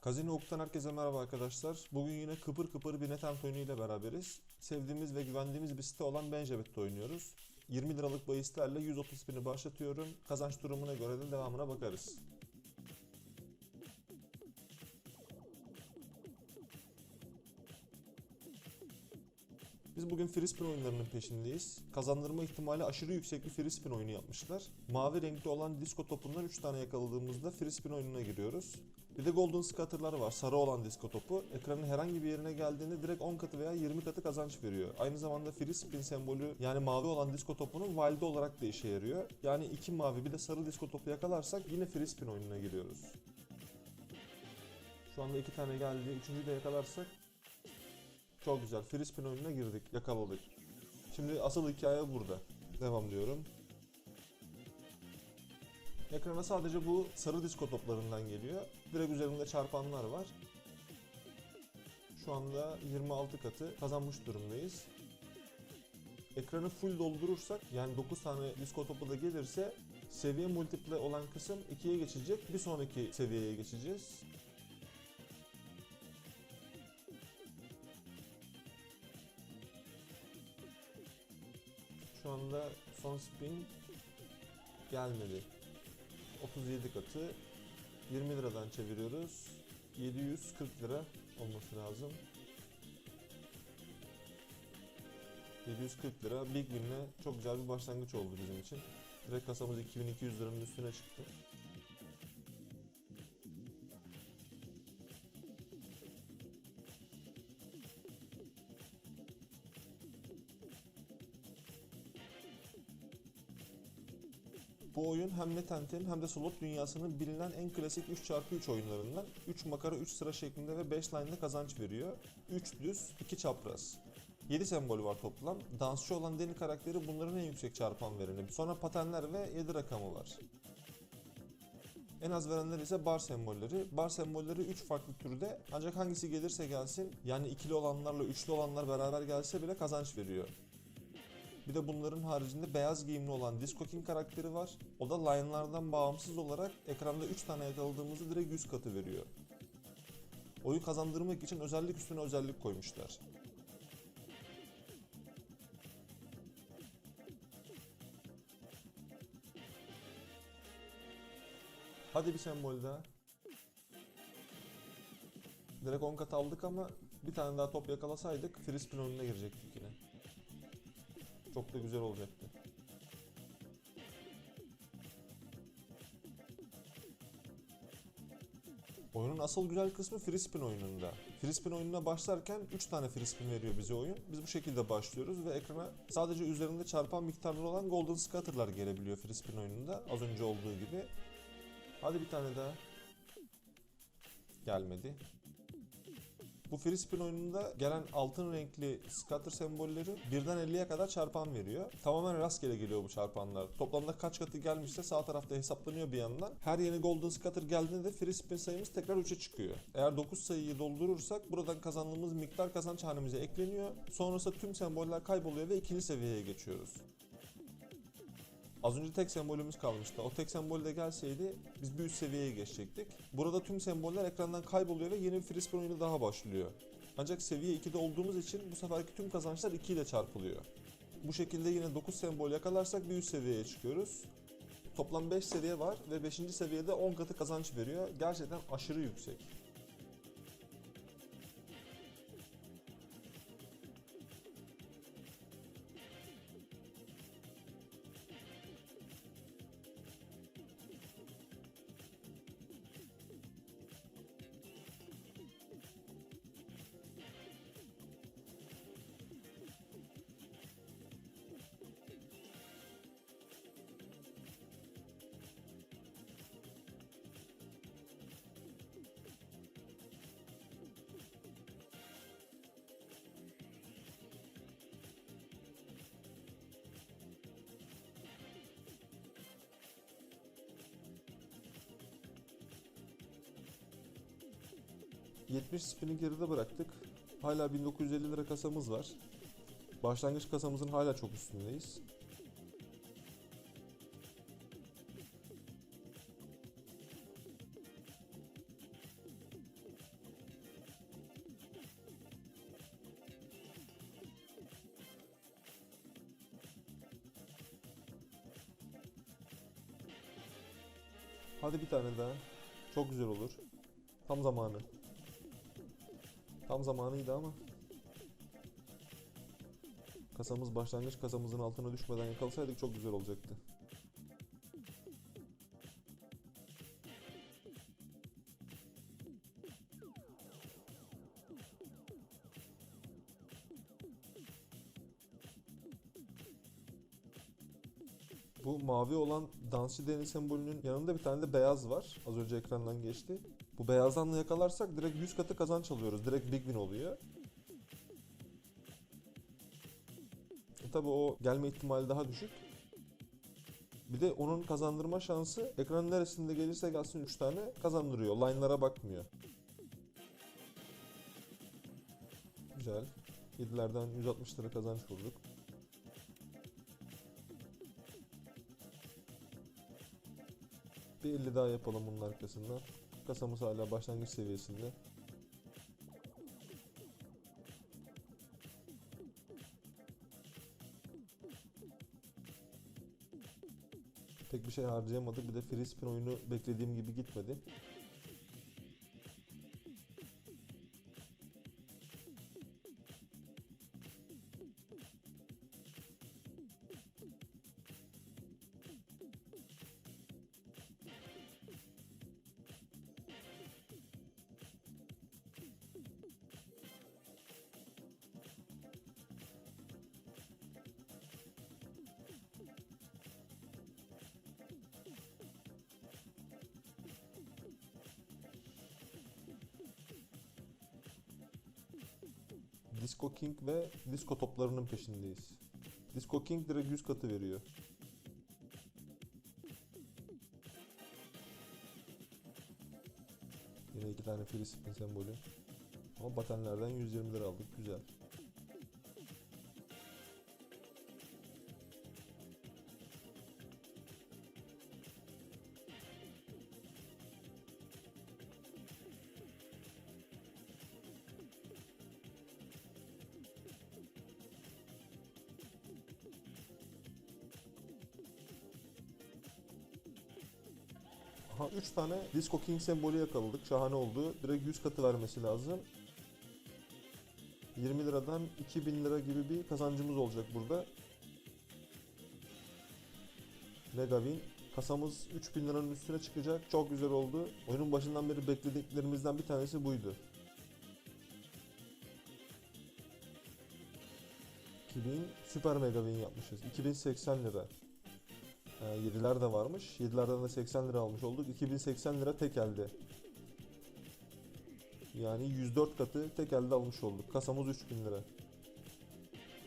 Kazino Ok'tan herkese merhaba arkadaşlar. Bugün yine kıpır kıpır bir netent oyunuyla beraberiz. Sevdiğimiz ve güvendiğimiz bir site olan Benjabet'te oynuyoruz. 20 liralık bahislerle 130 bini başlatıyorum. Kazanç durumuna göre de devamına bakarız. Biz bugün free spin oyunlarının peşindeyiz. Kazandırma ihtimali aşırı yüksek bir free spin oyunu yapmışlar. Mavi renkli olan disco topundan 3 tane yakaladığımızda free spin oyununa giriyoruz. Bir de golden scatter'lar var. Sarı olan disco topu. Ekranın herhangi bir yerine geldiğinde direkt 10 katı veya 20 katı kazanç veriyor. Aynı zamanda free spin sembolü yani mavi olan disco topunun wilde olarak da işe yarıyor. Yani iki mavi bir de sarı disco topu yakalarsak yine free spin oyununa giriyoruz. Şu anda iki tane geldi. Üçüncüyü de yakalarsak çok güzel. Free spin oyununa girdik. Yakaladık. Şimdi asıl hikaye burada. Devam diyorum. Ekrana sadece bu sarı disko toplarından geliyor. Direkt üzerinde çarpanlar var. Şu anda 26 katı kazanmış durumdayız. Ekranı full doldurursak yani 9 tane disko topu da gelirse seviye multiple olan kısım 2'ye geçecek. Bir sonraki seviyeye geçeceğiz. Şu anda son spin gelmedi. 37 katı 20 liradan çeviriyoruz. 740 lira olması lazım. 740 lira Big Win'le çok güzel bir başlangıç oldu bizim için. Direkt kasamız 2200 liranın üstüne çıktı. Bu oyun hem Netent'in hem de slot dünyasının bilinen en klasik 3x3 oyunlarından. 3 makara 3 sıra şeklinde ve 5 line'de kazanç veriyor. 3 düz, 2 çapraz. 7 sembol var toplam. Dansçı olan Deni karakteri bunların en yüksek çarpan vereni. Sonra patenler ve 7 rakamı var. En az verenler ise bar sembolleri. Bar sembolleri 3 farklı türde ancak hangisi gelirse gelsin yani ikili olanlarla üçlü olanlar beraber gelse bile kazanç veriyor. Bir de bunların haricinde beyaz giyimli olan Disco King karakteri var. O da line'lardan bağımsız olarak ekranda 3 tane yakaladığımızda direkt 100 katı veriyor. Oyu kazandırmak için özellik üstüne özellik koymuşlar. Hadi bir sembol daha. Direkt 10 kat aldık ama bir tane daha top yakalasaydık spin oyununa girecektik yine. Çok da güzel olacaktı. Oyunun asıl güzel kısmı free spin oyununda. Free spin oyununa başlarken 3 tane free spin veriyor bize oyun. Biz bu şekilde başlıyoruz ve ekrana sadece üzerinde çarpan miktarları olan golden scatter'lar gelebiliyor free spin oyununda. Az önce olduğu gibi. Hadi bir tane daha. Gelmedi. Bu free spin oyununda gelen altın renkli scatter sembolleri birden 50'ye kadar çarpan veriyor. Tamamen rastgele geliyor bu çarpanlar. Toplamda kaç katı gelmişse sağ tarafta hesaplanıyor bir yandan. Her yeni golden scatter geldiğinde de free spin sayımız tekrar 3'e çıkıyor. Eğer 9 sayıyı doldurursak buradan kazandığımız miktar kazanç hanemize ekleniyor. Sonrasında tüm semboller kayboluyor ve ikinci seviyeye geçiyoruz. Az önce tek sembolümüz kalmıştı. O tek sembol de gelseydi biz bir üst seviyeye geçecektik. Burada tüm semboller ekrandan kayboluyor ve yeni bir free spin oyunu daha başlıyor. Ancak seviye 2'de olduğumuz için bu seferki tüm kazançlar 2 ile çarpılıyor. Bu şekilde yine 9 sembol yakalarsak bir üst seviyeye çıkıyoruz. Toplam 5 seviye var ve 5. seviyede 10 katı kazanç veriyor. Gerçekten aşırı yüksek. 70 spin'i geride bıraktık. Hala 1950 lira kasamız var. Başlangıç kasamızın hala çok üstündeyiz. Hadi bir tane daha. Çok güzel olur. Tam zamanı. Tam zamanıydı ama. Kasamız başlangıç kasamızın altına düşmeden yakalasaydık çok güzel olacaktı. Bu mavi olan dansçı deniz sembolünün yanında bir tane de beyaz var. Az önce ekrandan geçti. Bu beyazdan da yakalarsak direkt 100 katı kazanç alıyoruz. Direkt big win oluyor. E tabi o gelme ihtimali daha düşük. Bir de onun kazandırma şansı ekranın neresinde gelirse gelsin 3 tane kazandırıyor. Line'lara bakmıyor. Güzel. 7'lerden 160 lira kazanç bulduk. Bir 50 daha yapalım bunun arkasından. Kasamız hala başlangıç seviyesinde. Pek bir şey harcayamadık. Bir de free spin oyunu beklediğim gibi gitmedi. Disco King ve Disco toplarının peşindeyiz. Disco King direkt 100 katı veriyor. Yine iki tane free spin sembolü. Ama batenlerden 120 lira aldık. Güzel. Aha 3 tane Disco King sembolü yakaladık. Şahane oldu. Direkt 100 katı vermesi lazım. 20 liradan 2000 lira gibi bir kazancımız olacak burada. Mega win. Kasamız 3000 liranın üstüne çıkacak. Çok güzel oldu. Oyunun başından beri beklediklerimizden bir tanesi buydu. 2000 süper mega win yapmışız. 2080 lira. Ee, 7'ler de varmış. 7'lerden de 80 lira almış olduk. 2080 lira tek elde. Yani 104 katı tek elde almış olduk. Kasamız 3000 lira.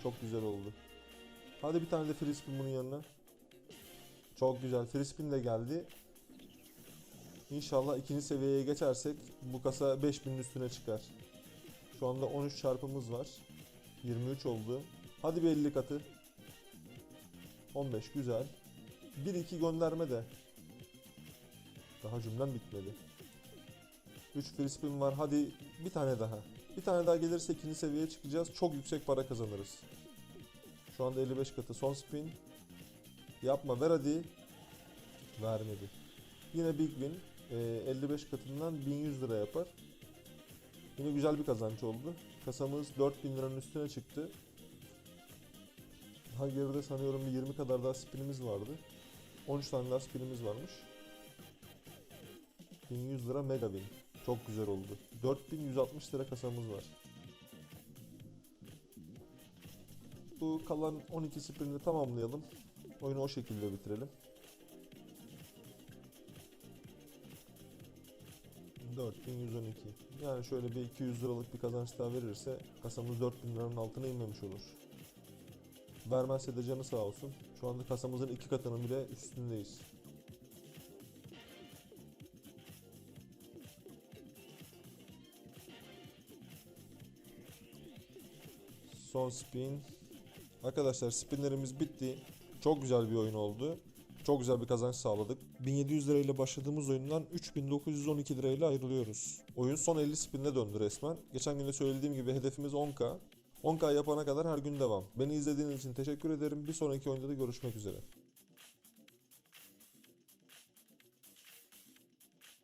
Çok güzel oldu. Hadi bir tane de free bunun yanına. Çok güzel. Free de geldi. İnşallah ikinci seviyeye geçersek bu kasa 5000'in üstüne çıkar. Şu anda 13 çarpımız var. 23 oldu. Hadi bir 50 katı. 15 güzel. 1-2 gönderme de. Daha cümlem bitmedi. 3 free spin var. Hadi bir tane daha. Bir tane daha gelirse ikinci seviyeye çıkacağız. Çok yüksek para kazanırız. Şu anda 55 katı son spin. Yapma ver hadi. Vermedi. Yine big win. Ee, 55 katından 1100 lira yapar. Yine güzel bir kazanç oldu. Kasamız 4000 liranın üstüne çıktı. Daha geride sanıyorum bir 20 kadar daha spinimiz vardı. 13 tane daha spinimiz varmış. 1100 lira mega win. Çok güzel oldu. 4160 lira kasamız var. Bu kalan 12 spinini tamamlayalım. Oyunu o şekilde bitirelim. 4112. Yani şöyle bir 200 liralık bir kazanç daha verirse kasamız 4000 liranın altına inmemiş olur. Vermezse de canı sağ olsun. Şu anda kasamızın iki katının bile üstündeyiz. Son spin. Arkadaşlar spinlerimiz bitti. Çok güzel bir oyun oldu. Çok güzel bir kazanç sağladık. 1700 lirayla başladığımız oyundan 3912 lirayla ayrılıyoruz. Oyun son 50 spinle döndü resmen. Geçen gün de söylediğim gibi hedefimiz 10k. 10k yapana kadar her gün devam. Beni izlediğiniz için teşekkür ederim. Bir sonraki oyunda da görüşmek üzere.